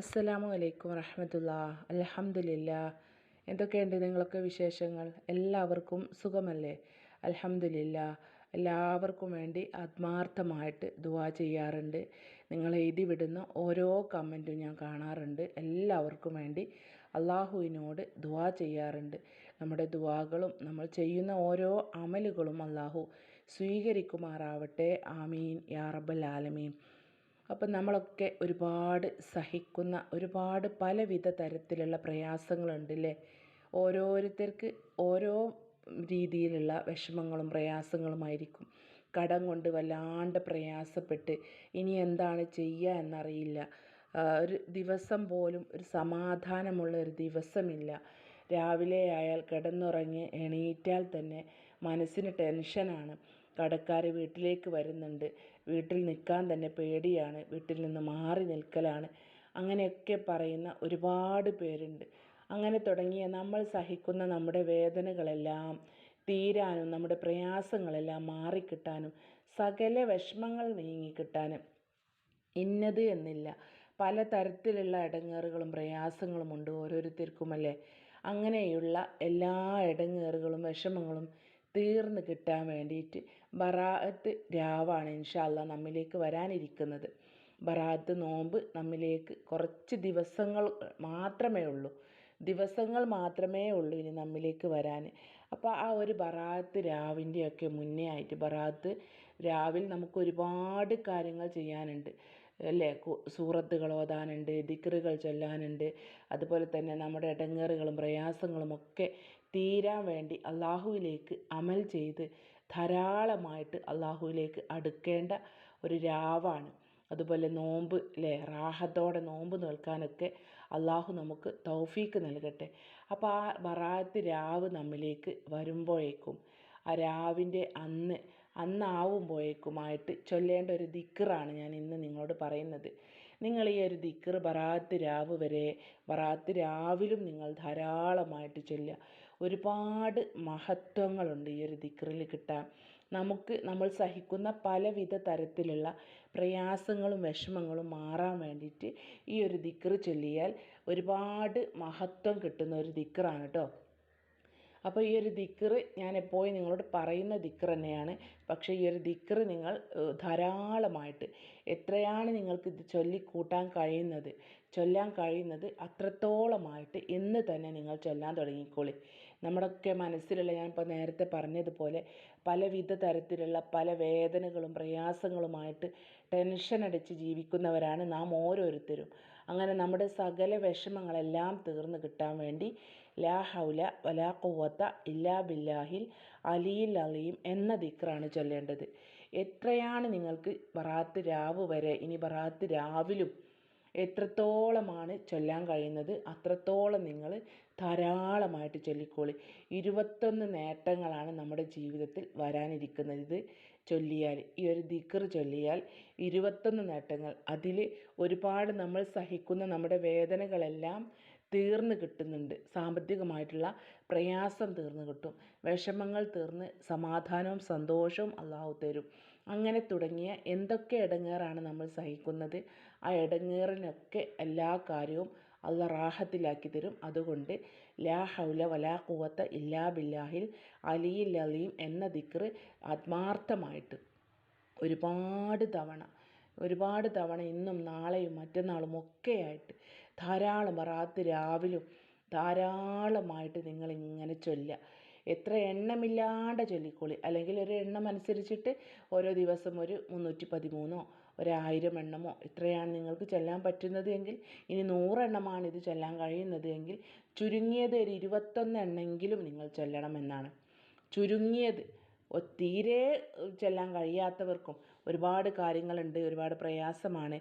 അസ്സലാമു അലൈക്കും വറഹമത്തുള്ള. അലഹമുല്ല എന്തൊക്കെയുണ്ട് നിങ്ങളൊക്കെ വിശേഷങ്ങൾ? എല്ലാവർക്കും സുഖമല്ലേ? അലഹമുല്ല എല്ലാവർക്കും വേണ്ടി ആത്മാർത്ഥമായിട്ട് ദുവാ ചെയ്യാറുണ്ട്. നിങ്ങൾ എഴുതി വിടുന്ന ഓരോ കമന്റും ഞാൻ കാണാറുണ്ട്. എല്ലാവർക്കും വേണ്ടി അള്ളാഹുവിനോട് ദുവാ ചെയ്യാറുണ്ട്. നമ്മുടെ ദുവാകളും നമ്മൾ ചെയ്യുന്ന ഓരോ അമലുകളും അള്ളാഹു സ്വീകരിക്കുമാറാവട്ടെ. ആമീൻ. യാ റബ്ബൽ ആലമീൻ. അപ്പം നമ്മളൊക്കെ ഒരുപാട് സഹിക്കുന്ന ഒരുപാട് പലവിധ തരത്തിലുള്ള പ്രയാസങ്ങളുണ്ടല്ലേ? ഓരോരുത്തർക്ക് ഓരോ രീതിയിലുള്ള വിഷമങ്ങളും പ്രയാസങ്ങളുമായിരിക്കും. കടം കൊണ്ട് വല്ലാണ്ട് പ്രയാസപ്പെട്ട് ഇനി എന്താണ് ചെയ്യുക എന്നറിയില്ല. ഒരു ദിവസം പോലും ഒരു സമാധാനമുള്ള ഒരു ദിവസമില്ല. രാവിലെ ആയാൽ കിടന്നുറങ്ങി എണീറ്റാൽ തന്നെ മനസ്സിന് ടെൻഷനാണ്. കടക്കാർ വീട്ടിലേക്ക് വരുന്നുണ്ട്. വീട്ടിൽ നിൽക്കാൻ തന്നെ പേടിയാണ്. വീട്ടിൽ നിന്ന് മാറി നിൽക്കലാണ്. അങ്ങനെയൊക്കെ പറയുന്ന ഒരുപാട് പേരുണ്ട്. അങ്ങനെ തുടങ്ങിയ നമ്മൾ സഹിക്കുന്ന നമ്മുടെ വേദനകളെല്ലാം തീരാനും നമ്മുടെ പ്രയാസങ്ങളെല്ലാം മാറിക്കിട്ടാനും സകല വിഷമങ്ങൾ നീങ്ങിക്കിട്ടാനും ഇന്നത് എന്നില്ല. പല തരത്തിലുള്ള ഇടങ്ങേറുകളും പ്രയാസങ്ങളും ഉണ്ട് ഓരോരുത്തർക്കുമല്ലേ? അങ്ങനെയുള്ള എല്ലാ ഇടങ്ങേറുകളും വിഷമങ്ങളും തീർന്ന് കിട്ടാൻ വേണ്ടിയിട്ട് ബറാഅത്ത് രാവാണ് ഇൻഷാല്ല നമ്മിലേക്ക് വരാനിരിക്കുന്നത്. ബറാഅത്ത് നോമ്പ് നമ്മിലേക്ക് കുറച്ച് ദിവസങ്ങൾ മാത്രമേ ഉള്ളൂ. ദിവസങ്ങൾ മാത്രമേ ഉള്ളൂ ഇനി നമ്മിലേക്ക് വരാൻ. അപ്പോൾ ആ ഒരു ബറാത്ത് രാവിന്റെയൊക്കെ മുന്നേ ആയിട്ട് ബറാത്ത് രാവിൽ നമുക്ക് ഒരുപാട് കാര്യങ്ങൾ ചെയ്യാനുണ്ട്. അല്ലേ? സൂറത്തുകൾ ഓതാനുണ്ട് ദിക്റുകൾ ചൊല്ലാനുണ്ട്. അതുപോലെ തന്നെ നമ്മുടെ ഇടങ്ങേറുകളും പ്രയാസങ്ങളും ഒക്കെ തീരാൻ വേണ്ടി അള്ളാഹുവിലേക്ക് അമൽ ചെയ്ത് ധാരാളമായിട്ട് അള്ളാഹുവിലേക്ക് അടുക്കേണ്ട ഒരു രാവാണ്. അതുപോലെ നോമ്പ് അല്ലേ റാഹത്തോടെ നോമ്പ് നിൽക്കാനൊക്കെ അള്ളാഹു നമുക്ക് തൗഫീക്ക് നൽകട്ടെ. അപ്പോൾ ആ ബറാത്ത് രാവ് നമ്മിലേക്ക് വരുമ്പോഴേക്കും ആ രാവിന്റെ അന്ന് അന്നാവുമ്പോഴേക്കുമായിട്ട് ചൊല്ലേണ്ട ഒരു ദിക്കറാണ് ഞാൻ ഇന്ന് നിങ്ങളോട് പറയുന്നത്. നിങ്ങൾ ഈ ഒരു ദിക്കർ ബറാത്ത് രാവ് വരെ ബറാത്ത് രാവിലും നിങ്ങൾ ധാരാളമായിട്ട് ചൊല്ലുക. ഒരുപാട് മഹത്വങ്ങളുണ്ട് ഈ ഒരു ദിക്റിൽ കിട്ടാൻ. നമുക്ക് നമ്മൾ സഹിക്കുന്ന പലവിധ തരത്തിലുള്ള പ്രയാസങ്ങളും വിഷമങ്ങളും മാറാൻ വേണ്ടിയിട്ട് ഈ ഒരു ദിക്റ് ചൊല്ലിയാൽ ഒരുപാട് മഹത്വം കിട്ടുന്ന ഒരു ദിക്റാണ് കേട്ടോ അപ്പോൾ ഈ ഒരു ദിക്റ് ഞാൻ എപ്പോഴും നിങ്ങളോട് പറയുന്ന ദിക്ർ തന്നെയാണ്. പക്ഷേ ഈ ഒരു ദിക്റ് നിങ്ങൾ ധാരാളമായിട്ട് എത്രയാണ് നിങ്ങൾക്ക് ഇത് ചൊല്ലിക്കൂട്ടാൻ കഴിയുന്നത് ചൊല്ലാൻ കഴിയുന്നത് അത്രത്തോളമായിട്ട് ഇന്ന് തന്നെ നിങ്ങൾ ചൊല്ലാൻ തുടങ്ങിക്കോളി. നമ്മുടെയൊക്കെ മനസ്സിലുള്ള ഞാനിപ്പോൾ നേരത്തെ പറഞ്ഞതുപോലെ പലവിധ തരത്തിലുള്ള പല വേദനകളും പ്രയാസങ്ങളുമായിട്ട് ടെൻഷൻ അടിച്ച് ജീവിക്കുന്നവരാണ് നാം ഓരോരുത്തരും. അങ്ങനെ നമ്മുടെ സകല വിഷമങ്ങളെല്ലാം തീർന്നു കിട്ടാൻ വേണ്ടി ലാ ഹൗല വലാ കൊവത്ത ഇല്ലാ ബില്ലാഹിൽ അലിയിൽ അലിയും എന്ന ദിക്റാണ് ചൊല്ലേണ്ടത്. എത്രയാണ് നിങ്ങൾക്ക് ബറാത്ത് രാവ് വരെ ഇനി ബറാത്ത് രാവിലും എത്രത്തോളമാണ് ചൊല്ലാൻ കഴിയുന്നത് അത്രത്തോളം നിങ്ങൾ ധാരാളമായിട്ട് ചൊല്ലിക്കോളി. ഇരുപത്തൊന്ന് നേട്ടങ്ങളാണ് നമ്മുടെ ജീവിതത്തിൽ വരാനിരിക്കുന്നത്. ഇത് ചൊല്ലിയാൽ ഈ ഒരു ദിക്കർ ചൊല്ലിയാൽ ഇരുപത്തൊന്ന് നേട്ടങ്ങൾ. അതിൽ ഒരുപാട് നമ്മൾ സഹിക്കുന്ന നമ്മുടെ വേദനകളെല്ലാം തീർന്നു കിട്ടുന്നുണ്ട്. സാമ്പത്തികമായിട്ടുള്ള പ്രയാസം തീർന്നു കിട്ടും. വിഷമങ്ങൾ തീർന്ന് സമാധാനവും സന്തോഷവും അള്ളാഹു തരും. അങ്ങനെ തുടങ്ങിയ എന്തൊക്കെ ഇടങ്ങേറാണ് നമ്മൾ സഹിക്കുന്നത്? ആ ഇടങ്ങേറിനൊക്കെ എല്ലാ കാര്യവും അള്ള റാഹത്തിലാക്കി തരും. അതുകൊണ്ട് ലാ ഹൗല വലാ കുവത്ത ഇല്ലാ ബില്ലാഹിൽ അലിയിൽ അലീം എന്ന ദിക്ർ ആത്മാർത്ഥമായിട്ട് ഒരുപാട് തവണ ഒരുപാട് തവണ ഇന്നും നാളെയും മറ്റന്നാളും ഒക്കെയായിട്ട് ധാരാളം റാത്ത് രാവിലും ധാരാളമായിട്ട് നിങ്ങൾ ഇങ്ങനെ ചൊല്ല എത്ര എണ്ണമില്ലാണ്ട് ചൊല്ലിക്കോളി. അല്ലെങ്കിൽ ഒരു എണ്ണം അനുസരിച്ചിട്ട് ഓരോ ദിവസം ഒരു മുന്നൂറ്റി പതിമൂന്നോ ഒരായിരം എണ്ണമോ? ഇത്രയാണ് നിങ്ങൾക്ക് ചെല്ലാൻ പറ്റുന്നത് എങ്കിൽ? ഇനി നൂറെണ്ണമാണ് ഇത് ചെല്ലാൻ കഴിയുന്നത് എങ്കിൽ? ചുരുങ്ങിയത് ഒരു ഇരുപത്തൊന്ന് എണ്ണെങ്കിലും നിങ്ങൾ ചൊല്ലണമെന്നാണ്. ചുരുങ്ങിയത് തീരെ ചെല്ലാൻ കഴിയാത്തവർക്കും ഒരുപാട് കാര്യങ്ങളുണ്ട് ഒരുപാട് പ്രയാസമാണ്.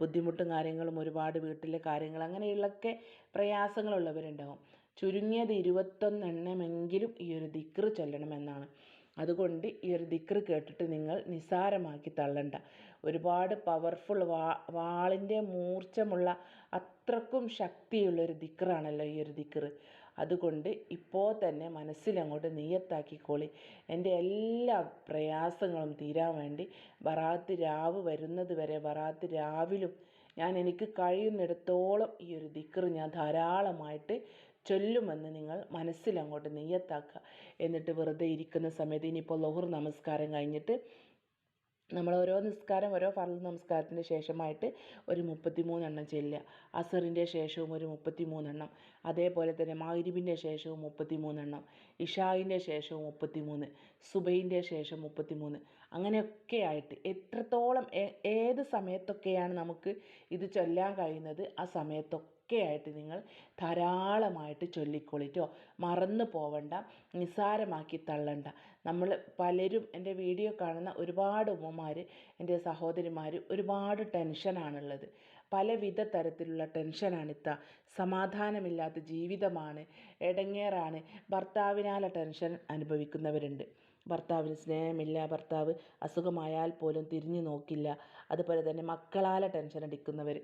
ബുദ്ധിമുട്ടും കാര്യങ്ങളും ഒരുപാട് വീട്ടിലെ കാര്യങ്ങൾ അങ്ങനെയുള്ളൊക്കെ പ്രയാസങ്ങളുള്ളവരുണ്ടാവും. ചുരുങ്ങിയത് ഇരുപത്തൊന്നെണ്ണമെങ്കിലും ഈ ഒരു ദിക്റ് ചൊല്ലണമെന്നാണ്. അതുകൊണ്ട് ഈ ഒരു ദിക്ർ കേട്ടിട്ട് നിങ്ങൾ നിസാരമാക്കി തള്ളണ്ട. ഒരുപാട് പവർഫുൾ വാ വാളിന്റെ മൂർച്ചമുള്ള അത്രക്കും ശക്തിയുള്ള ഒരു ദിക്റാണല്ലോ ഈ ഒരു ദിക്ർ അതുകൊണ്ട് ഇപ്പോൾ തന്നെ മനസ്സിലങ്ങോട്ട് നീയത്താക്കിക്കോളി എന്റെ എല്ലാ പ്രയാസങ്ങളും തീരാൻ വേണ്ടി ബറാത്ത് രാവ് വരുന്നത് വരെ ബറാത്ത് രാവിലും ഞാൻ എനിക്ക് കഴിയുന്നിടത്തോളം ഈ ഒരു ദിക്ർ ഞാൻ ധാരാളമായിട്ട് ചൊല്ലുമെന്ന് നിങ്ങൾ മനസ്സിലങ്ങോട്ട് നെയ്യത്താക്കുക. എന്നിട്ട് വെറുതെ ഇരിക്കുന്ന സമയത്ത് ഇനിയിപ്പോൾ ലഹുർ നമസ്കാരം കഴിഞ്ഞിട്ട് നമ്മൾ ഓരോ നിസ്കാരം ഓരോ ഫർദ് നമസ്കാരത്തിന്റെ ശേഷമായിട്ട് ഒരു മുപ്പത്തി മൂന്നെണ്ണം ചെല്ലുക. അസറിന്റെ ശേഷവും ഒരു മുപ്പത്തി മൂന്നെണ്ണം അതേപോലെ തന്നെ മഗ്രിബിന്റെ ശേഷവും മുപ്പത്തി മൂന്നെണ്ണം ഇഷായിന്റെ ശേഷവും മുപ്പത്തി മൂന്ന് സുബൈന്റെ ശേഷം മുപ്പത്തി മൂന്ന് അങ്ങനെയൊക്കെ ആയിട്ട് എത്രത്തോളം ഏത് സമയത്തൊക്കെയാണ് നമുക്ക് ഇത് ചൊല്ലാൻ കഴിയുന്നത്? ആ സമയത്തൊക്കെ ഒക്കെ ആയിട്ട് നിങ്ങൾ ധാരാളമായിട്ട് ചൊല്ലിക്കൊള്ളിട്ടോ. മറന്നു പോവണ്ട നിസ്സാരമാക്കി തള്ളണ്ട. നമ്മൾ പലരും എന്റെ വീഡിയോ കാണുന്ന ഒരുപാട് ഉമ്മമാർ എന്റെ സഹോദരിമാർ ഒരുപാട് ടെൻഷനാണുള്ളത്. പലവിധ തരത്തിലുള്ള ടെൻഷനാണിത്ത സമാധാനമില്ലാത്ത ജീവിതമാണ് ഇടങ്ങേറാണ് ഭർത്താവിനാൽ ടെൻഷൻ അനുഭവിക്കുന്നവരുണ്ട്. ഭർത്താവിന് സ്നേഹമില്ല ഭർത്താവ് അസുഖമായാൽ പോലും തിരിഞ്ഞു നോക്കില്ല. അതുപോലെ തന്നെ മക്കളാൽ ടെൻഷൻ അടിക്കുന്നവർ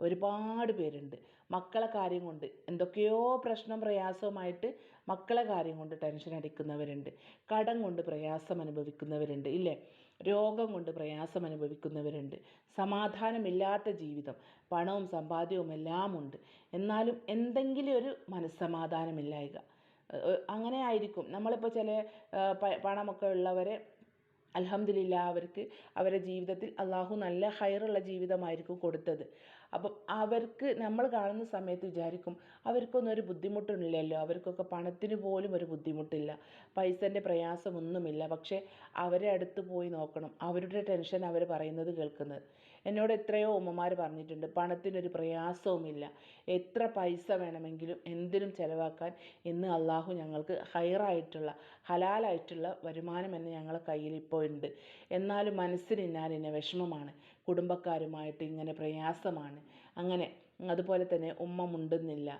ഒരുപാട് പേരുണ്ട്. മക്കളെ കാര്യം കൊണ്ട് എന്തൊക്കെയോ പ്രശ്നം പ്രയാസവുമായിട്ട് മക്കളെ കാര്യം കൊണ്ട് ടെൻഷൻ അടിക്കുന്നവരുണ്ട്. കടം കൊണ്ട് പ്രയാസം അനുഭവിക്കുന്നവരുണ്ട് ഇല്ലേ? രോഗം കൊണ്ട് പ്രയാസം അനുഭവിക്കുന്നവരുണ്ട്. സമാധാനമില്ലാത്ത ജീവിതം പണവും സമ്പാദ്യവും എല്ലാം ഉണ്ട്. എന്നാലും എന്തെങ്കിലും ഒരു മനസ്സമാധാനമില്ലായ്ക. അങ്ങനെ ആയിരിക്കും. നമ്മളിപ്പോൾ ചില പണമൊക്കെ ഉള്ളവരെ അലഹമില്ല അവർക്ക് അവരുടെ ജീവിതത്തിൽ അള്ളാഹു നല്ല ഹയറുള്ള ജീവിതമായിരിക്കും കൊടുത്തത്. അപ്പം അവർക്ക് നമ്മൾ കാണുന്ന സമയത്ത് വിചാരിക്കും അവർക്കൊന്നും ഒരു ബുദ്ധിമുട്ടില്ലല്ലോ അവർക്കൊക്കെ പണത്തിന് പോലും ഒരു ബുദ്ധിമുട്ടില്ല പൈസന്റെ പ്രയാസമൊന്നുമില്ല. പക്ഷേ അവരെ അടുത്ത് പോയി നോക്കണം അവരുടെ ടെൻഷൻ അവർ പറയുന്നത് കേൾക്കുന്നത്. എന്നോട് എത്രയോ ഉമ്മമാർ പറഞ്ഞിട്ടുണ്ട് പണത്തിനൊരു പ്രയാസവുമില്ല. എത്ര പൈസ വേണമെങ്കിലും എന്തിനും ചിലവാക്കാൻ ഇന്ന് അള്ളാഹു ഞങ്ങൾക്ക് ഹൈറായിട്ടുള്ള ഹലാലായിട്ടുള്ള വരുമാനം എന്ന് ഞങ്ങളെ കയ്യിൽ ഇപ്പോൾ ഉണ്ട് എന്നാലും മനസ്സിന് ഇന്നാലിന്ന വിഷമമാണ്. കുടുംബക്കാരുമായിട്ട് ഇങ്ങനെ പ്രയാസമാണ്. അങ്ങനെ അതുപോലെ തന്നെ ഉമ്മ മുണ്ടുന്നില്ല.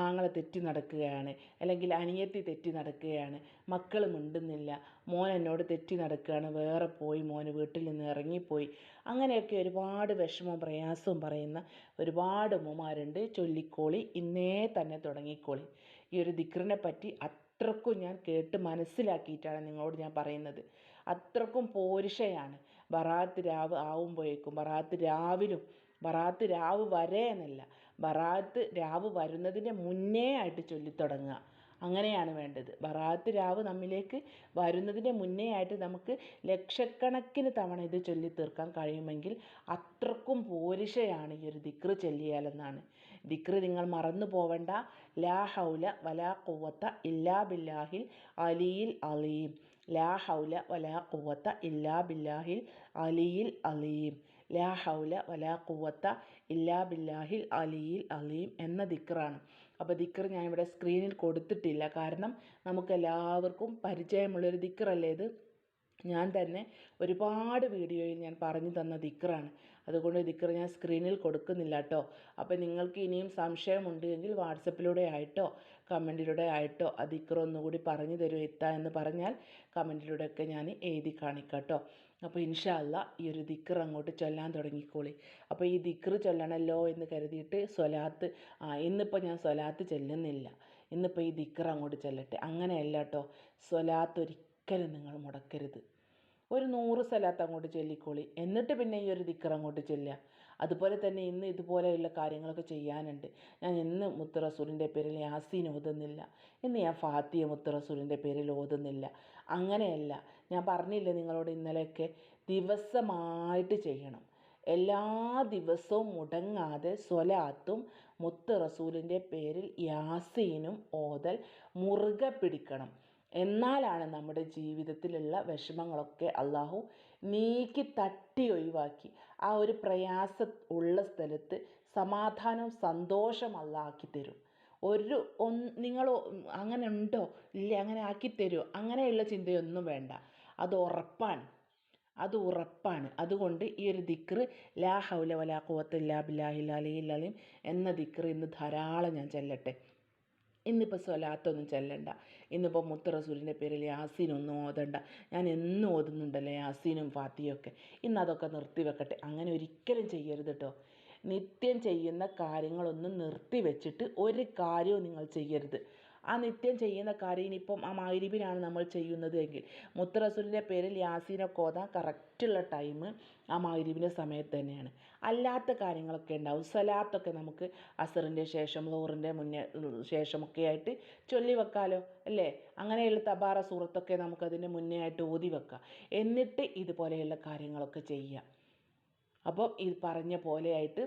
ആങ്ങളെ തെറ്റി നടക്കുകയാണ്. അല്ലെങ്കിൽ അനിയത്തി തെറ്റി നടക്കുകയാണ്. മക്കൾ മിണ്ടുന്നില്ല. മോൻ എന്നോട് തെറ്റി നടക്കുകയാണ്. വേറെ പോയി മോന് വീട്ടിൽ നിന്ന് ഇറങ്ങിപ്പോയി. അങ്ങനെയൊക്കെ ഒരുപാട് വിഷമവും പ്രയാസവും പറയുന്ന ഒരുപാട് ഉമ്മമാരുണ്ട്. ചൊല്ലിക്കോളി ഇന്നേ തന്നെ തുടങ്ങിക്കോളി. ഈ ഒരു ദിക്റിനെ പറ്റി അത്രക്കും ഞാൻ കേട്ട് മനസ്സിലാക്കിയിട്ടാണ് നിങ്ങളോട് ഞാൻ പറയുന്നത്. അത്രക്കും പോരിഷയാണ്. ബറാത്ത് രാവ് ആവുമ്പോഴേക്കും ബറാത്ത് രാവിലും ബറാത്ത് രാവ് വരെ എന്നല്ല ബറാത്ത് രാവ് വരുന്നതിന്റെ മുന്നേ ആയിട്ട് ചൊല്ലിത്തുടങ്ങുക. അങ്ങനെയാണ് വേണ്ടത്. ബറാത്ത് രാവ് നമ്മിലേക്ക് വരുന്നതിന്റെ മുന്നേ ആയിട്ട് നമുക്ക് ലക്ഷക്കണക്കിന് തവണ ഇത് ചൊല്ലി തീർക്കാൻ കഴിയുമെങ്കിൽ അത്രക്കും പോരിഷയാണ് ഈ ഒരു ദിക്റ് ചൊല്ലിയാലെന്നാണ്. ദിക്റ് നിങ്ങൾ മറന്നു പോവണ്ട. ലാ ഹൗല വലാ കുവത്ത ഇല്ലാ ബില്ലാഹിൽ അലിയിൽ അലീം. ലാ ഹൗല വലാ കുവത്ത ഇല്ലാ ബില്ലാഹിൽ അലിയിൽ അലീം. ലാ ഹൗല വലാ കുവത്ത ഇല്ലാ ബില്ലാഹിൽ അലിയിൽ അലീം എന്ന ദിക്റാണ്. അപ്പോൾ ദിക്ർ ഞാൻ ഇവിടെ സ്ക്രീനിൽ കൊടുത്തിട്ടില്ല. കാരണം നമുക്ക് എല്ലാവർക്കും പരിചയമുള്ളൊരു ദിക്റല്ലേ ഇത്? ഞാൻ തന്നെ ഒരുപാട് വീഡിയോയിൽ ഞാൻ പറഞ്ഞു തന്ന ദിക്റാണ്. അതുകൊണ്ട് ദിക്ർ ഞാൻ സ്ക്രീനിൽ കൊടുക്കുന്നില്ല കേട്ടോ. അപ്പോൾ നിങ്ങൾക്ക് ഇനിയും സംശയമുണ്ടെങ്കിൽ വാട്സപ്പിലൂടെ ആയിട്ടോ കമന്റിലൂടെ ആയിട്ടോ അതിക്കറോ ഒന്നുകൂടി പറഞ്ഞു തരൂ എത്താ എന്ന് പറഞ്ഞാൽ കമന്റിലൂടെയൊക്കെ ഞാൻ എഴുതി കാണിക്കാട്ടോ. അപ്പോൾ ഇൻഷാല്ല ഈ ഒരു ദിക്ർ അങ്ങോട്ട് ചൊല്ലാൻ തുടങ്ങിക്കോളി. അപ്പോൾ ഈ ദിക്ർ ചൊല്ലണമല്ലോ എന്ന് കരുതിയിട്ട് സ്വലാത്ത് ആ ഇന്നിപ്പോൾ ഞാൻ സ്വലാത്ത് ചെല്ലുന്നില്ല. ഇന്നിപ്പോൾ ഈ ദിക്ർ അങ്ങോട്ട് ചെല്ലട്ടെ. അങ്ങനെയല്ല കേട്ടോ സ്വലാത്ത് ഒരിക്കലും നിങ്ങൾ മുടക്കരുത്. ഒരു നൂറ് സ്ഥലത്ത് അങ്ങോട്ട് ചൊല്ലിക്കോളി. എന്നിട്ട് പിന്നെ ഈ ഒരു ദിക്കർ അങ്ങോട്ട് ചൊല്ലുക. അതുപോലെ തന്നെ ഇന്ന് ഇതുപോലെയുള്ള കാര്യങ്ങളൊക്കെ ചെയ്യാനുണ്ട്. ഞാൻ ഇന്ന് മുത്ത് റസൂലിന്റെ പേരിൽ യാസീൻ ഓതുന്നില്ല. ഇന്ന് ഞാൻ ഫാത്തിയ മുത്ത് റസൂലിന്റെ പേരിൽ ഓതുന്നില്ല. അങ്ങനെയല്ല. ഞാൻ പറഞ്ഞില്ലേ നിങ്ങളോട് ഇന്നലെയൊക്കെ ദിവസമായിട്ട് ചെയ്യണം. എല്ലാ ദിവസവും മുടങ്ങാതെ സ്വലാത്തും മുത്ത് റസൂലിന്റെ പേരിൽ യാസീനും ഓതൽ മുറുകെ പിടിക്കണം. എന്നാലാണ് നമ്മുടെ ജീവിതത്തിലുള്ള വിഷമങ്ങളൊക്കെ അള്ളാഹു നീക്കി തട്ടി ഒഴിവാക്കി. ആ ഒരു പ്രയാസ ഉള്ള സ്ഥലത്ത് സമാധാനവും സന്തോഷം അള്ളാക്കി തരും. ഒരു ഒന്ന് നിങ്ങൾ അങ്ങനെ ഉണ്ടോ? ഇല്ല അങ്ങനെ ആക്കി തരുമോ അങ്ങനെയുള്ള ചിന്തയൊന്നും വേണ്ട. അത് ഉറപ്പാണ്. അത് ഉറപ്പാണ്. അതുകൊണ്ട് ഈ ഒരു ദിക്ർ ലാ ഹൗല വലാ കുവത്തില്ലാ അലിയിൽ അലീം എന്ന ദിക്ർ ഇന്ന് ധാരാളം ഞാൻ ചെല്ലട്ടെ. ഇന്നിപ്പോൾ സ്വലാത്തൊന്നും ചെല്ലണ്ട. ഇന്നിപ്പോൾ മുത്തറസൂലിന്റെ പേരിൽ യാസീനൊന്നും ഓതണ്ട. ഞാൻ എന്നും ഓതുന്നുണ്ടല്ലോ യാസീനും ഫാത്തിയൊക്കെ. ഇന്ന് അതൊക്കെ നിർത്തി വെക്കട്ടെ. അങ്ങനെ ഒരിക്കലും ചെയ്യരുത് കേട്ടോ നിത്യം ചെയ്യുന്ന കാര്യങ്ങളൊന്നും നിർത്തി വെച്ചിട്ട് ഒരു കാര്യവും നിങ്ങൾ ചെയ്യരുത്. ആ നിത്യം ചെയ്യുന്ന കാര്യം ഇനിയിപ്പം ആ മഗ്‌രിബിനാണ് നമ്മൾ ചെയ്യുന്നത് എങ്കിൽ. മുത്തറസൂലിന്റെ പേരിൽ യാസീനൊക്കെ ഓതാൻ കറക്റ്റുള്ള ടൈം ആ മഗ്‌രിബിന്റെ സമയത്ത് തന്നെയാണ്. അല്ലാത്ത കാര്യങ്ങളൊക്കെ ഉണ്ടാവും. സലാത്തൊക്കെ നമുക്ക് അസറിന്റെ ശേഷം ലോറിന്റെ മുന്നേ ശേഷമൊക്കെ ആയിട്ട് ചൊല്ലി വെക്കാമല്ലോ അല്ലേ? അങ്ങനെയുള്ള തബാറ സൂറത്തൊക്കെ നമുക്കതിന്റെ മുന്നേ ആയിട്ട് ഓതി വെക്കാം. എന്നിട്ട് ഇതുപോലെയുള്ള കാര്യങ്ങളൊക്കെ ചെയ്യാം. അപ്പോൾ ഈ പറഞ്ഞ പോലെയായിട്ട്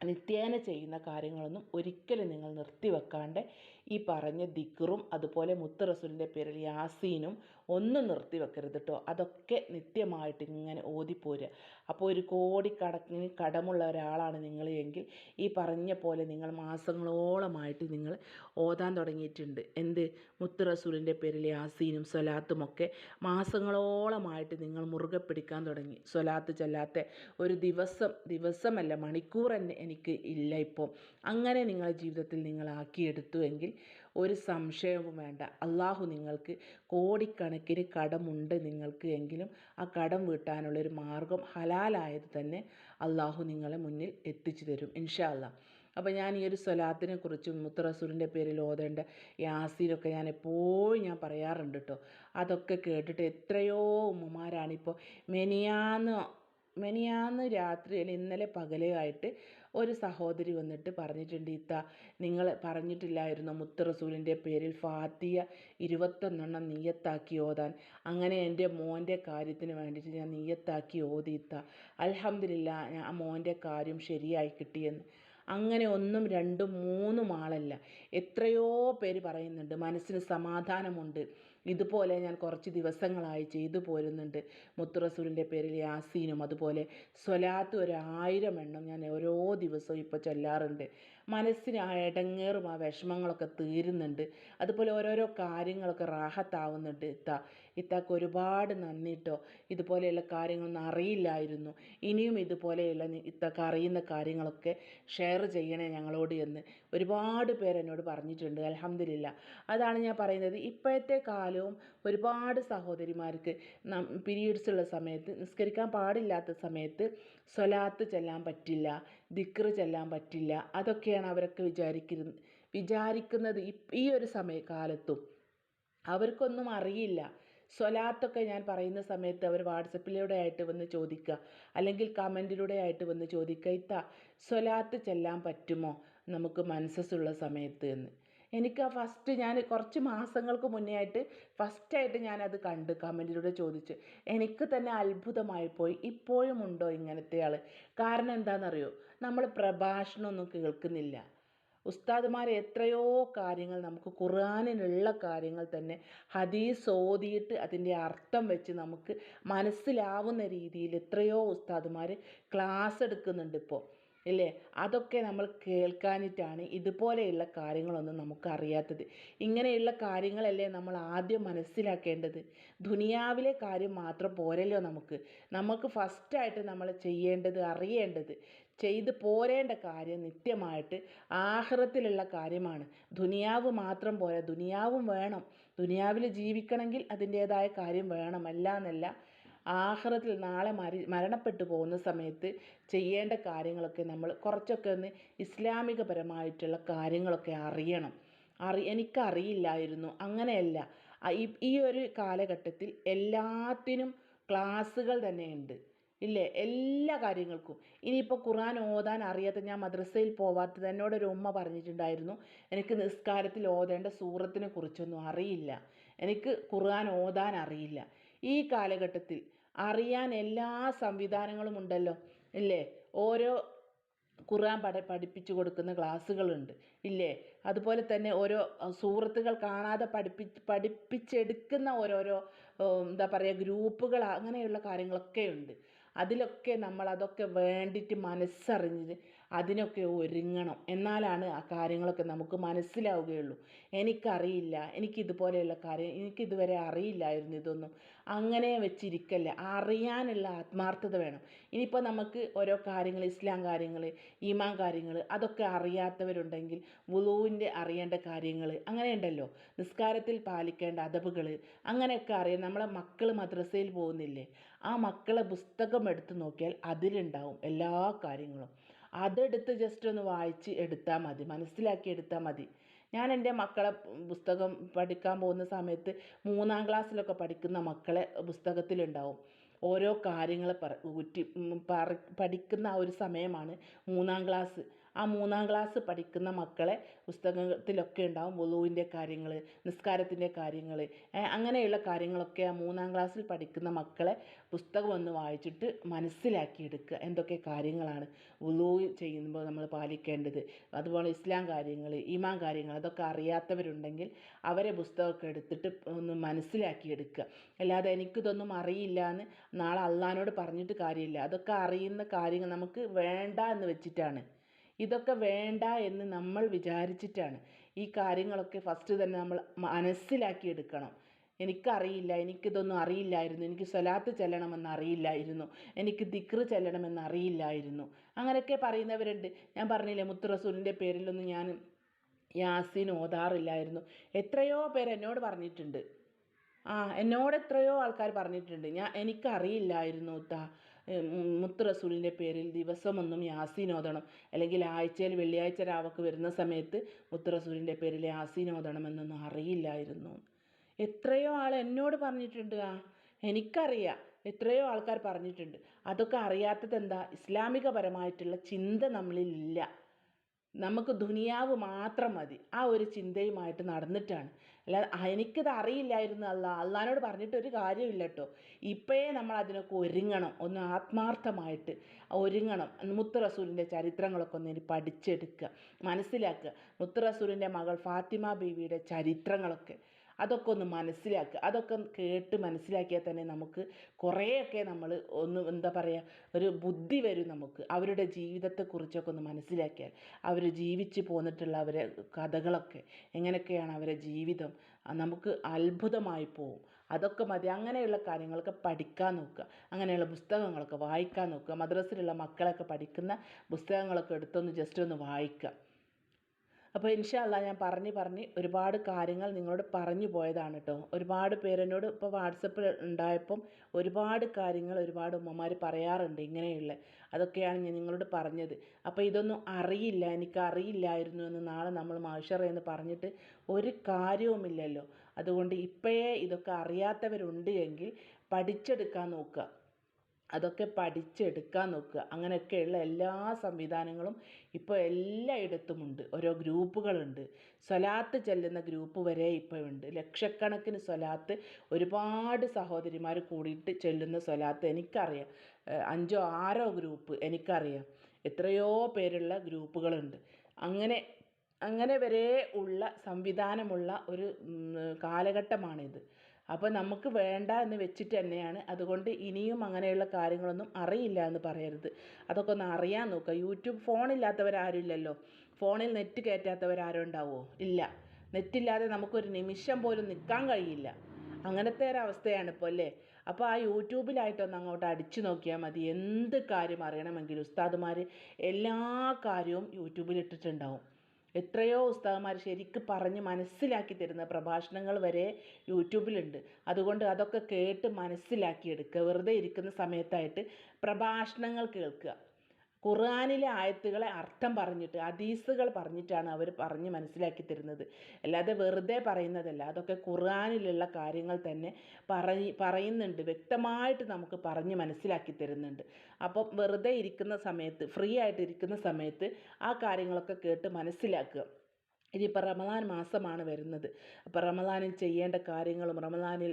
നിത്യേന ചെയ്യുന്ന കാര്യങ്ങളൊന്നും ഒരിക്കലും നിങ്ങൾ നിർത്തി വെക്കാണ്ട് ഈ പറഞ്ഞ ദിക്റും അതുപോലെ മുത്ത് റസൂലിന്റെ പേരിൽ യാസീനും ഒന്നും നിർത്തി വെക്കരുത് കേട്ടോ അതൊക്കെ നിത്യമായിട്ട് ഇങ്ങനെ ഓതിപ്പോരുക. അപ്പോൾ ഒരു കോടിക്കണക്കിന് കടമുള്ള ഒരാളാണ് നിങ്ങൾ എങ്കിൽ ഈ പറഞ്ഞ പോലെ നിങ്ങൾ മാസങ്ങളോളമായിട്ട് നിങ്ങൾ ഓതാൻ തുടങ്ങിയിട്ടുണ്ട്. എന്ത്? മുത്ത് റസൂലിന്റെ പേരിൽ യാസീനും സ്വലാത്തും ഒക്കെ മാസങ്ങളോളമായിട്ട് നിങ്ങൾ മുറുകെ പിടിക്കാൻ തുടങ്ങി. സ്വലാത്ത് ചൊല്ലാത്ത ഒരു ദിവസം ദിവസമല്ല മണിക്കൂർ എനിക്ക് ഇല്ല ഇപ്പോൾ. അങ്ങനെ നിങ്ങളുടെ ജീവിതത്തിൽ നിങ്ങൾ ആക്കിയെടുത്തു എങ്കിൽ ഒരു സംശയവും വേണ്ട. അള്ളാഹു നിങ്ങൾക്ക് കോടിക്കണക്കിന് കടമുണ്ട് നിങ്ങൾക്ക് എങ്കിലും ആ കടം വീട്ടാനുള്ളൊരു മാർഗം ഹലാലായത് തന്നെ അള്ളാഹു നിങ്ങളെ മുന്നിൽ എത്തിച്ചു തരും ഇൻഷാ അല്ലാ അപ്പോൾ ഞാൻ ഈ ഒരു സ്വലാത്തിനെ കുറിച്ചും മുത്ത് റസൂലിന്റെ പേരിൽ ഓതേണ്ട യാസീനൊക്കെ ഞാൻ എപ്പോഴും ഞാൻ പറയാറുണ്ട് കേട്ടോ അതൊക്കെ കേട്ടിട്ട് എത്രയോ ഉമ്മമാരാണിപ്പോൾ മെനിയാന്ന് മെനിയാന്ന് രാത്രി അല്ലെങ്കിൽ ഇന്നലെ പകലായിട്ട് ഒരു സഹോദരി വന്നിട്ട് പറഞ്ഞിട്ടുണ്ട് ഇത്ത നിങ്ങൾ പറഞ്ഞിട്ടില്ലായിരുന്നോ മുത്ത് റസൂലിന്റെ പേരിൽ ഫാത്തിയ ഇരുപത്തൊന്നെണ്ണം നീയത്താക്കി ഓതാൻ. അങ്ങനെ എന്റെ മോന്റെ കാര്യത്തിന് വേണ്ടിയിട്ട് ഞാൻ നീയത്താക്കി ഓതി ഇത്ത. ഞാൻ ആ മോന്റെ കാര്യം ശരിയായി കിട്ടിയെന്ന്. അങ്ങനെ ഒന്നും രണ്ടും മൂന്നും ആളല്ല. എത്രയോ പേര് പറയുന്നുണ്ട് മനസ്സിന് സമാധാനമുണ്ട്. ഇതുപോലെ ഞാൻ കുറച്ച് ദിവസങ്ങളായി ചെയ്തു പോരുന്നുണ്ട്. മുത്തുറസൂലിന്റെ പേരിൽ യാസീനും അതുപോലെ സ്വലാത്ത് ഒരു ആയിരം എണ്ണം ഞാൻ ഓരോ ദിവസവും ഇപ്പോൾ ചൊല്ലാറുണ്ട്. മനസ്സിന് ആ ഇടങ്ങേറും ആ വിഷമങ്ങളൊക്കെ തീരുന്നുണ്ട്. അതുപോലെ ഓരോരോ കാര്യങ്ങളൊക്കെ റാഹത്താവുന്നുണ്ട് ഇത്ത. ഇത്താക്ക് ഒരുപാട് നന്ദി കേട്ടോ ഇതുപോലെയുള്ള കാര്യങ്ങളൊന്നും അറിയില്ലായിരുന്നു. ഇനിയും ഇതുപോലെയുള്ള ഇത്താക്ക് അറിയുന്ന കാര്യങ്ങളൊക്കെ ഷെയർ ചെയ്യണേ ഞങ്ങളോട് എന്ന് ഒരുപാട് പേര് എന്നോട് പറഞ്ഞിട്ടുണ്ട്. അലഹമില്ല അതാണ് ഞാൻ പറയുന്നത്. ഇപ്പോഴത്തെ കാലവും ഒരുപാട് സഹോദരിമാർക്ക് പീരീഡ്സ് ഉള്ള സമയത്ത് നിസ്കരിക്കാൻ പാടില്ലാത്ത സമയത്ത് സ്വലാത്ത് ചെല്ലാൻ പറ്റില്ല. ദിക്റ് ചെല്ലാൻ പറ്റില്ല. അതൊക്കെയാണ് അവരൊക്കെ വിചാരിക്കുന്നത് വിചാരിക്കുന്നത് ഈ ഒരു സമയകാലത്തും. അവർക്കൊന്നും അറിയില്ല. സ്വലാത്തൊക്കെ ഞാൻ പറയുന്ന സമയത്ത് അവർ വാട്സപ്പിലൂടെ ആയിട്ട് വന്ന് ചോദിക്കുക അല്ലെങ്കിൽ കമന്റിലൂടെ ആയിട്ട് വന്ന് ചോദിക്കുക ഇത്ത സ്വലാത്ത് ചെല്ലാൻ പറ്റുമോ? നമുക്ക് മനസ്സസ്സുള്ള സമയത്ത് എന്ന്. എനിക്ക് ആ ഫസ്റ്റ് ഞാൻ കുറച്ച് മാസങ്ങൾക്ക് മുന്നേ ആയിട്ട് ഫസ്റ്റായിട്ട് ഞാനത് കണ്ട് കമന്റിലൂടെ ചോദിച്ച്. എനിക്ക് തന്നെ അത്ഭുതമായി പോയി. ഇപ്പോഴും ഉണ്ടോ ഇങ്ങനത്തെ ആൾ കാരണം എന്താണെന്നറിയോ നമ്മൾ പ്രഭാഷണമൊന്നും കേൾക്കുന്നില്ല. ഉസ്താദുമാർ എത്രയോ കാര്യങ്ങൾ നമുക്ക് ഖുർആനിലുള്ള കാര്യങ്ങൾ തന്നെ ഹദീസ് ഓതിയിട്ട് അതിന്റെ അർത്ഥം വെച്ച് നമുക്ക് മനസ്സിലാവുന്ന രീതിയിൽ എത്രയോ ഉസ്താദുമാർ ക്ലാസ് എടുക്കുന്നുണ്ട് ഇപ്പോൾ. ഇല്ലേ? അതൊക്കെ നമ്മൾ കേൾക്കാനിട്ടാണ് ഇതുപോലെയുള്ള കാര്യങ്ങളൊന്നും നമുക്ക് അറിയാത്തത് ഇങ്ങനെയുള്ള കാര്യങ്ങളല്ലേ നമ്മൾ ആദ്യം മനസ്സിലാക്കേണ്ടത്. ദുനിയാവിലെ കാര്യം മാത്രം പോരല്ലോ നമുക്ക്. നമുക്ക് ഫസ്റ്റായിട്ട് നമ്മൾ ചെയ്യേണ്ടത് അറിയേണ്ടത് ചെയ്ത് പോരേണ്ട കാര്യം നിത്യമായിട്ട് ആഹ്റത്തിലുള്ള കാര്യമാണ്. ദുനിയാവ് മാത്രം പോരാ. ദുനിയാവും വേണം. ദുനിയാവിൽ ജീവിക്കണമെങ്കിൽ അതിന്റേതായ കാര്യം വേണം. അല്ല എന്നല്ല ആഹ്റത്തിൽ നാളെ മരി മരണപ്പെട്ടു പോകുന്ന സമയത്ത് ചെയ്യേണ്ട കാര്യങ്ങളൊക്കെ നമ്മൾ കുറച്ചൊക്കെ ഒന്ന് ഇസ്ലാമികപരമായിട്ടുള്ള കാര്യങ്ങളൊക്കെ അറിയണം. അറി എനിക്കറിയില്ലായിരുന്നു. അങ്ങനെയല്ല. ഈ ഒരു കാലഘട്ടത്തിൽ എല്ലാത്തിനും ക്ലാസ്സുകൾ തന്നെയുണ്ട്. ഇല്ലേ? എല്ലാ കാര്യങ്ങൾക്കും. ഇനിയിപ്പോൾ ഖുർആൻ ഓതാൻ അറിയാത്ത ഞാൻ മദ്രസയിൽ പോവാത്തത് എന്നോട് ഒരു ഉമ്മ പറഞ്ഞിട്ടുണ്ടായിരുന്നു. എനിക്ക് നിസ്കാരത്തിൽ ഓതേണ്ട സൂറത്തിനെ കുറിച്ചൊന്നും അറിയില്ല. എനിക്ക് ഖുർആൻ ഓതാൻ അറിയില്ല. ഈ കാലഘട്ടത്തിൽ അറിയാൻ എല്ലാ സംവിധാനങ്ങളും ഉണ്ടല്ലോ ഇല്ലേ? ഓരോ ഖുർആൻ പഠ പഠിപ്പിച്ചു കൊടുക്കുന്ന ക്ലാസ്സുകളുണ്ട് ഇല്ലേ? അതുപോലെ തന്നെ ഓരോ സുഹൃത്തുക്കൾ കാണാതെ പഠിപ്പി പഠിപ്പിച്ചെടുക്കുന്ന ഓരോരോ എന്താ പറയുക ഗ്രൂപ്പുകൾ അങ്ങനെയുള്ള കാര്യങ്ങളൊക്കെ ഉണ്ട്. അതിലൊക്കെ നമ്മൾ അതൊക്കെ വേണ്ടിയിട്ട് മനസ്സറിഞ്ഞ് അതിനൊക്കെ ഒരുങ്ങണം. എന്നാലാണ് ആ കാര്യങ്ങളൊക്കെ നമുക്ക് മനസ്സിലാവുകയുള്ളൂ. എനിക്കറിയില്ല എനിക്കിതുപോലെയുള്ള കാര്യം എനിക്കിതുവരെ അറിയില്ലായിരുന്നു ഇതൊന്നും. അങ്ങനെ വെച്ചിരിക്കല്ല? അറിയാനുള്ള ആത്മാർത്ഥത വേണം. ഇനിയിപ്പോൾ നമുക്ക് ഓരോ കാര്യങ്ങൾ ഇസ്ലാം കാര്യങ്ങൾ ഈമാൻ കാര്യങ്ങൾ അതൊക്കെ അറിയാത്തവരുണ്ടെങ്കിൽ വുളുവിന്റെ അറിയേണ്ട കാര്യങ്ങൾ അങ്ങനെയുണ്ടല്ലോ. നിസ്കാരത്തിൽ പാലിക്കേണ്ട അതബുകൾ അങ്ങനെയൊക്കെ അറിയാം നമ്മളെ മക്കൾ മദ്രസയിൽ പോകുന്നില്ലേ? ആ മക്കളെ പുസ്തകം എടുത്ത് നോക്കിയാൽ അതിലുണ്ടാവും എല്ലാ കാര്യങ്ങളും. അതെടുത്ത് ജസ്റ്റ് ഒന്ന് വായിച്ച് എടുത്താൽ മതി മനസ്സിലാക്കി എടുത്താൽ മതി. ഞാൻ എന്റെ മക്കളെ പുസ്തകം പഠിക്കാൻ പോകുന്ന സമയത്ത് മൂന്നാം ക്ലാസ്സിലൊക്കെ പഠിക്കുന്ന മക്കളെ പുസ്തകത്തിലുണ്ടാവും. ഓരോ കാര്യങ്ങൾ പറ പറ പഠിക്കുന്ന ആ ഒരു സമയമാണ് മൂന്നാം ക്ലാസ്. ആ മൂന്നാം ക്ലാസ് പഠിക്കുന്ന മക്കളെ പുസ്തകത്തിലൊക്കെ ഉണ്ടാവും വുളുവിന്റെ കാര്യങ്ങൾ നിസ്കാരത്തിന്റെ കാര്യങ്ങൾ അങ്ങനെയുള്ള കാര്യങ്ങളൊക്കെ ആ മൂന്നാം ക്ലാസ്സിൽ പഠിക്കുന്ന മക്കളെ പുസ്തകം ഒന്ന് വായിച്ചിട്ട് മനസ്സിലാക്കിയെടുക്കുക. എന്തൊക്കെ കാര്യങ്ങളാണ് വുളു ചെയ്യുമ്പോൾ നമ്മൾ പാലിക്കേണ്ടത്? അതുപോലെ ഇസ്ലാം കാര്യങ്ങൾ ഈമാൻ കാര്യങ്ങൾ അതൊക്കെ അറിയാത്തവരുണ്ടെങ്കിൽ അവരെ പുസ്തകമൊക്കെ എടുത്തിട്ട് ഒന്ന് മനസ്സിലാക്കിയെടുക്കുക. അല്ലാതെ എനിക്കിതൊന്നും അറിയില്ല എന്ന് നാളെ അള്ളഹാനോട് പറഞ്ഞിട്ട് കാര്യമില്ല. അതൊക്കെ അറിയുന്ന കാര്യങ്ങൾ നമുക്ക് വേണ്ട എന്ന് വെച്ചിട്ടാണ്. ഇതൊക്കെ വേണ്ട എന്ന് നമ്മൾ വിചാരിച്ചിട്ടാണ് ഈ കാര്യങ്ങളൊക്കെ ഫസ്റ്റ് തന്നെ നമ്മൾ മനസ്സിലാക്കി എടുക്കണം എനിക്കറിയില്ല എനിക്കിതൊന്നും അറിയില്ലായിരുന്നു. എനിക്ക് സ്വലാത്ത് ചെല്ലണമെന്ന് അറിയില്ലായിരുന്നു. എനിക്ക് ദിക്റ് ചെല്ലണമെന്ന് അറിയില്ലായിരുന്നു. അങ്ങനെയൊക്കെ പറയുന്നവരുണ്ട്. ഞാൻ പറഞ്ഞില്ലേ മുത്ത് റസൂലിന്റെ പേരിലൊന്നും ഞാൻ യാസീൻ ഓതാറില്ലായിരുന്നു. എത്രയോ പേര് എന്നോട് പറഞ്ഞിട്ടുണ്ട്. ആ എന്നോട് എത്രയോ ആൾക്കാർ പറഞ്ഞിട്ടുണ്ട്. ഞാൻ എനിക്കറിയില്ലായിരുന്നു താ മുത്ത് റസൂലിന്റെ പേരിൽ ദിവസമൊന്നും യാസീൻ ഓതണം അല്ലെങ്കിൽ ആഴ്ചയിൽ വെള്ളിയാഴ്ച രാവക്ക് വരുന്ന സമയത്ത് മുത്ത് പേരിൽ യാസീൻ ഓതണമെന്നൊന്നും അറിയില്ലായിരുന്നു. എത്രയോ ആൾ എന്നോട് പറഞ്ഞിട്ടുണ്ട് ആ എനിക്കറിയാം എത്രയോ ആൾക്കാർ പറഞ്ഞിട്ടുണ്ട്. അതൊക്കെ അറിയാത്തത് എന്താ? ഇസ്ലാമികപരമായിട്ടുള്ള ചിന്ത നമ്മളിലില്ല നമുക്ക് ദുനിയാവ് മാത്രം മതി. ആ ഒരു ചിന്തയുമായിട്ട് നടന്നിട്ടാണ്. അല്ലാതെ എനിക്കിത് അറിയില്ലായിരുന്നു അല്ല. അള്ളഹാനോട് പറഞ്ഞിട്ട് ഒരു കാര്യമില്ല കേട്ടോ ഇപ്പോഴേ നമ്മൾ അതിനൊക്കെ ഒരുങ്ങണം. ഒന്ന് ആത്മാർത്ഥമായിട്ട് ഒരുങ്ങണം. മുത്ത് റസൂലിന്റെ ചരിത്രങ്ങളൊക്കെ ഒന്ന് ഇനി പഠിച്ചെടുക്കുക. മനസ്സിലാക്കുക. മുത്ത് റസൂലിന്റെ മകൾ ഫാത്തിമ ബീവിയുടെ ചരിത്രങ്ങളൊക്കെ. അതൊക്കെ ഒന്ന് മനസ്സിലാക്കുക. അതൊക്കെ കേട്ട് മനസ്സിലാക്കിയാൽ തന്നെ നമുക്ക് കുറേയൊക്കെ നമ്മൾ ഒന്ന് എന്താ പറയുക ഒരു ബുദ്ധി വരും നമുക്ക്. അവരുടെ ജീവിതത്തെക്കുറിച്ചൊക്കെ ഒന്ന് മനസ്സിലാക്കിയാൽ അവർ ജീവിച്ച് പോന്നിട്ടുള്ള അവരെ കഥകളൊക്കെ എങ്ങനെയൊക്കെയാണ് അവരെ ജീവിതം നമുക്ക് അത്ഭുതമായി പോവും. അതൊക്കെ മതി. അങ്ങനെയുള്ള കാര്യങ്ങളൊക്കെ പഠിക്കാൻ നോക്കുക. അങ്ങനെയുള്ള പുസ്തകങ്ങളൊക്കെ വായിക്കാൻ നോക്കുക. മദ്രസയിലുള്ള മക്കളൊക്കെ പഠിക്കുന്ന പുസ്തകങ്ങളൊക്കെ എടുത്തൊന്ന് ജസ്റ്റ് ഒന്ന് വായിക്കുക. അപ്പോൾ ഇൻഷാല്ല ഞാൻ പറഞ്ഞ് പറഞ്ഞ് ഒരുപാട് കാര്യങ്ങൾ നിങ്ങളോട് പറഞ്ഞു പോയതാണ് കേട്ടോ ഒരുപാട് പേരെന്നോട് ഇപ്പോൾ വാട്സപ്പിൽ ഉണ്ടായപ്പം ഒരുപാട് കാര്യങ്ങൾ ഒരുപാട് ഉമ്മമാർ പറയാറുണ്ട് ഇങ്ങനെയുള്ള അതൊക്കെയാണ് ഞാൻ നിങ്ങളോട് പറഞ്ഞത്. അപ്പോൾ ഇതൊന്നും അറിയില്ല എനിക്ക് അറിയില്ലായിരുന്നു എന്ന് നാളെ നമ്മൾ മാഷറ എന്ന് പറഞ്ഞിട്ട് ഒരു കാര്യവുമില്ലല്ലോ അതുകൊണ്ട് ഇപ്പോഴേ ഇതൊക്കെ അറിയാത്തവരുണ്ട് എങ്കിൽ പഠിച്ചെടുക്കാൻ നോക്കുക. അതൊക്കെ പഠിച്ചെടുക്കാൻ നോക്കുക. അങ്ങനെയൊക്കെയുള്ള എല്ലാ സംവിധാനങ്ങളും ഇപ്പോൾ എല്ലായിടത്തുമുണ്ട്. ഓരോ ഗ്രൂപ്പുകളുണ്ട്. സ്വലാത്ത് ചെല്ലുന്ന ഗ്രൂപ്പ് വരെ ഇപ്പോൾ ഉണ്ട്. ലക്ഷക്കണക്കിന് സ്വലാത്ത് ഒരുപാട് സഹോദരിമാർ കൂടിയിട്ട് ചെല്ലുന്ന സ്വലാത്ത് എനിക്കറിയാം. അഞ്ചോ ആറോ ഗ്രൂപ്പ് എനിക്കറിയാം. എത്രയോ പേരുള്ള ഗ്രൂപ്പുകളുണ്ട്. അങ്ങനെ അങ്ങനെ വരെ ഉള്ള സംവിധാനമുള്ള ഒരു കാലഘട്ടമാണിത്. അപ്പോൾ നമുക്ക് വേണ്ട എന്ന് വെച്ചിട്ട് തന്നെയാണ്. അതുകൊണ്ട് ഇനിയും അങ്ങനെയുള്ള കാര്യങ്ങളൊന്നും അറിയില്ല എന്ന് പറയരുത്. അതൊക്കെ ഒന്ന് അറിയാൻ നോക്കുക. യൂട്യൂബ് ഫോണില്ലാത്തവരാരും ഇല്ലല്ലോ ഫോണിൽ നെറ്റ് കയറ്റാത്തവരാരും ഉണ്ടാവുമോ ഇല്ല. നെറ്റില്ലാതെ നമുക്കൊരു നിമിഷം പോലും നിൽക്കാൻ കഴിയില്ല. അങ്ങനത്തെ ഒരു അവസ്ഥയാണ് ഇപ്പോൾ അല്ലേ? അപ്പോൾ ആ യൂട്യൂബിലായിട്ടൊന്ന് അങ്ങോട്ട് അടിച്ചു നോക്കിയാൽ മതി. എന്ത് കാര്യം അറിയണമെങ്കിലും ഉസ്താദുമാർ എല്ലാ കാര്യവും യൂട്യൂബിൽ ഇട്ടിട്ടുണ്ടാവും. എത്രയോ ഉസ്താദ്മാർ ശരിക്ക് പറഞ്ഞ് മനസ്സിലാക്കി തരുന്ന പ്രഭാഷണങ്ങൾ വരെ യൂട്യൂബിലുണ്ട്. അതുകൊണ്ട് അതൊക്കെ കേട്ട് മനസ്സിലാക്കിയെടുക്കുക. വെറുതെ ഇരിക്കുന്ന സമയത്തായിട്ട് പ്രഭാഷണങ്ങൾ കേൾക്കുക. ഖുർആാനിലെ ആയത്തുകളെ അർത്ഥം പറഞ്ഞിട്ട് ഹദീസുകൾ പറഞ്ഞിട്ടാണ് അവർ പറഞ്ഞ് മനസ്സിലാക്കി തരുന്നത്. അല്ലാതെ വെറുതെ പറയുന്നതല്ല. അതൊക്കെ ഖുർആാനിലുള്ള കാര്യങ്ങൾ തന്നെ പറയി പറയുന്നുണ്ട്. വ്യക്തമായിട്ട് നമുക്ക് പറഞ്ഞ് മനസ്സിലാക്കി തരുന്നുണ്ട്. അപ്പം വെറുതെ ഇരിക്കുന്ന സമയത്ത് ഫ്രീ ആയിട്ട് ഇരിക്കുന്ന സമയത്ത് ആ കാര്യങ്ങളൊക്കെ കേട്ട് മനസ്സിലാക്കുക. ഇനിയിപ്പോൾ റമദാൻ മാസമാണ് വരുന്നത്. അപ്പോൾ റമദാനിൽ ചെയ്യേണ്ട കാര്യങ്ങളും റമദാനിൽ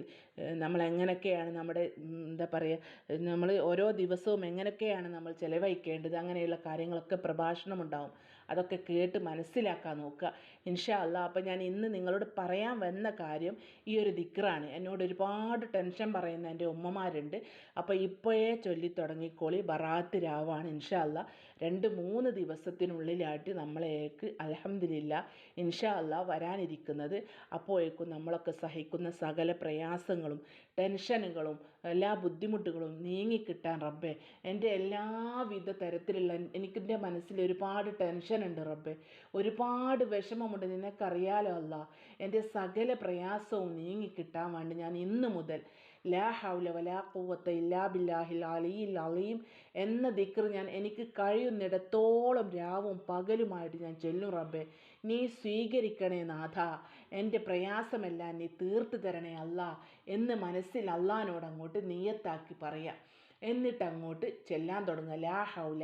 നമ്മൾ എങ്ങനെയൊക്കെയാണ് നമ്മുടെ എന്താ പറയുക നമ്മൾ ഓരോ ദിവസവും എങ്ങനെയൊക്കെയാണ് നമ്മൾ ചിലവഴിക്കേണ്ടത്? അങ്ങനെയുള്ള കാര്യങ്ങളൊക്കെ പ്രഭാഷണമുണ്ടാവും. അതൊക്കെ കേട്ട് മനസ്സിലാക്കാൻ നോക്കുക. ഇൻഷാ അപ്പം അപ്പോൾ ഞാൻ ഇന്ന് നിങ്ങളോട് പറയാൻ വന്ന കാര്യം ഈ ഒരു ദിക്റാണ്. എന്നോട് ഒരുപാട് ടെൻഷൻ പറയുന്ന എന്റെ ഉമ്മമാരുണ്ട്. അപ്പോൾ ഇപ്പോഴേ ചൊല്ലി തുടങ്ങിക്കോളി. ബറാത്ത് രാവാണ് ഇൻഷാ രണ്ട് മൂന്ന് ദിവസത്തിനുള്ളിലായിട്ട് നമ്മളേക്ക് അലഹമില്ല ഇൻഷാ വരാനിരിക്കുന്നത്. അപ്പോഴേക്കും നമ്മളൊക്കെ സഹിക്കുന്ന സകല പ്രയാസങ്ങളും ടെൻഷനുകളും എല്ലാ ബുദ്ധിമുട്ടുകളും നീങ്ങിക്കിട്ടാൻ റബ്ബെ എന്റെ എല്ലാവിധ തരത്തിലുള്ള എനിക്കെന്റെ മനസ്സിൽ ഒരുപാട് ടെൻഷൻ ഉണ്ട് റബ്ബെ. ഒരുപാട് വിഷമമുണ്ട് നിനക്കറിയാലോ അല്ല എന്റെ സകല പ്രയാസവും നീങ്ങിക്കിട്ടാൻ വേണ്ടി ഞാൻ ഇന്ന് മുതൽ ലാ ഹൗല വലാ ഇല്ലാ ബില്ലാഹിൽ അലിയിൽ അലീം എന്ന ദിക്ർ ഞാൻ എനിക്ക് കഴിയുന്നിടത്തോളം രാവും പകലുമായിട്ട് ഞാൻ ചെല്ലും റബ്ബെ. നീ സ്വീകരിക്കണേ നാഥ എന്റെ പ്രയാസമെല്ലാം നീ തീർത്തു തരണേ അല്ല എന്ന് മനസ്സിൽ അള്ളഹാനോട് അങ്ങോട്ട് നീയത്താക്കി പറയാം. എന്നിട്ട് അങ്ങോട്ട് ചെല്ലാൻ തുടങ്ങുക. ലാ ഹൗല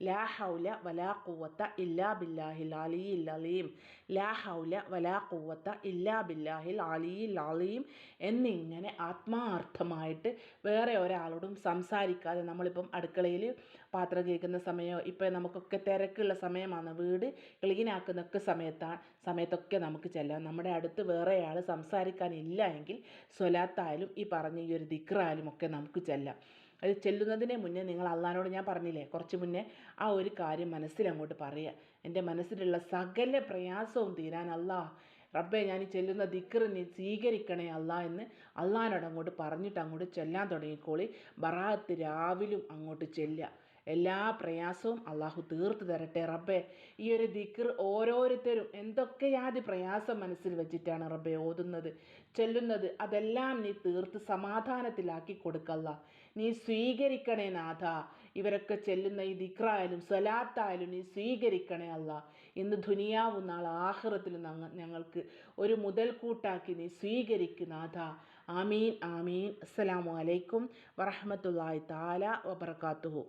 ലാ ഹൗല വലാ കൂവത്ത ഇല്ലാ ബില്ലാഹിൽ അലിയിൽ അലീം. ലാ ഹൗല വലാ കൂവത്ത ഇല്ലാ ബില്ലാഹിൽ അലിയിൽ അലീം എന്നിങ്ങനെ ആത്മാർത്ഥമായിട്ട് വേറെ ഒരാളോടും സംസാരിക്കാതെ നമ്മളിപ്പം അടുക്കളയിൽ പാത്രം കേൾക്കുന്ന സമയമോ ഇപ്പം നമുക്കൊക്കെ തിരക്കുള്ള സമയമാണ് വീട് ക്ലീനാക്കുന്നൊക്കെ സമയത്താണ് സമയത്തൊക്കെ നമുക്ക് ചെല്ലാം. നമ്മുടെ അടുത്ത് വേറെ ആൾ സംസാരിക്കാനില്ല എങ്കിൽ സ്വലാത്തായാലും ഈ പറഞ്ഞ ഈ ഒരു ദിക്റായാലും ഒക്കെ നമുക്ക് ചെല്ലാം. അത് ചെല്ലുന്നതിന് മുന്നേ നിങ്ങൾ അള്ളഹാനോട് ഞാൻ പറഞ്ഞില്ലേ കുറച്ച് മുന്നേ ആ ഒരു കാര്യം മനസ്സിൽ അങ്ങോട്ട് പറയുക. എന്റെ മനസ്സിലുള്ള സകല പ്രയാസവും തീരാൻ അല്ലാ റബ്ബെ ഞാൻ ചെല്ലുന്ന നീ സ്വീകരിക്കണേ അല്ല എന്ന് അള്ളഹാനോട് അങ്ങോട്ട് പറഞ്ഞിട്ട് അങ്ങോട്ട് ചെല്ലാൻ തുടങ്ങിക്കോളി. ബറാത്ത് രാവിലും അങ്ങോട്ട് ചെല്ലുക. എല്ലാ പ്രയാസവും അള്ളാഹു തീർത്ത് തരട്ടെ റബ്ബെ. ഈ ഒരു ദിക്കർ ഓരോരുത്തരും എന്തൊക്കെ യാതി പ്രയാസം മനസ്സിൽ വെച്ചിട്ടാണ് റബ്ബെ ഓതുന്നത് ചെല്ലുന്നത് അതെല്ലാം നീ തീർത്ത് സമാധാനത്തിലാക്കി കൊടുക്കല്ല നീ സ്വീകരിക്കണേ നാഥ. ഇവരൊക്കെ ചെല്ലുന്ന ഈ ദിക്റായാലും സ്വലാത്തായാലും നീ സ്വീകരിക്കണേ അല്ല. ഇന്ന് ദുനിയാവും നാളെ ആഹ്റത്തിൽ ഞങ്ങൾക്ക് ഒരു മുതൽക്കൂട്ടാക്കി നീ സ്വീകരിക്കും നാഥ. ആമീൻ ആമീൻ. അസ്സലാമു അലൈക്കും വറഹമത്തല്ലാഹി താല വബർക്കാത്തുഹു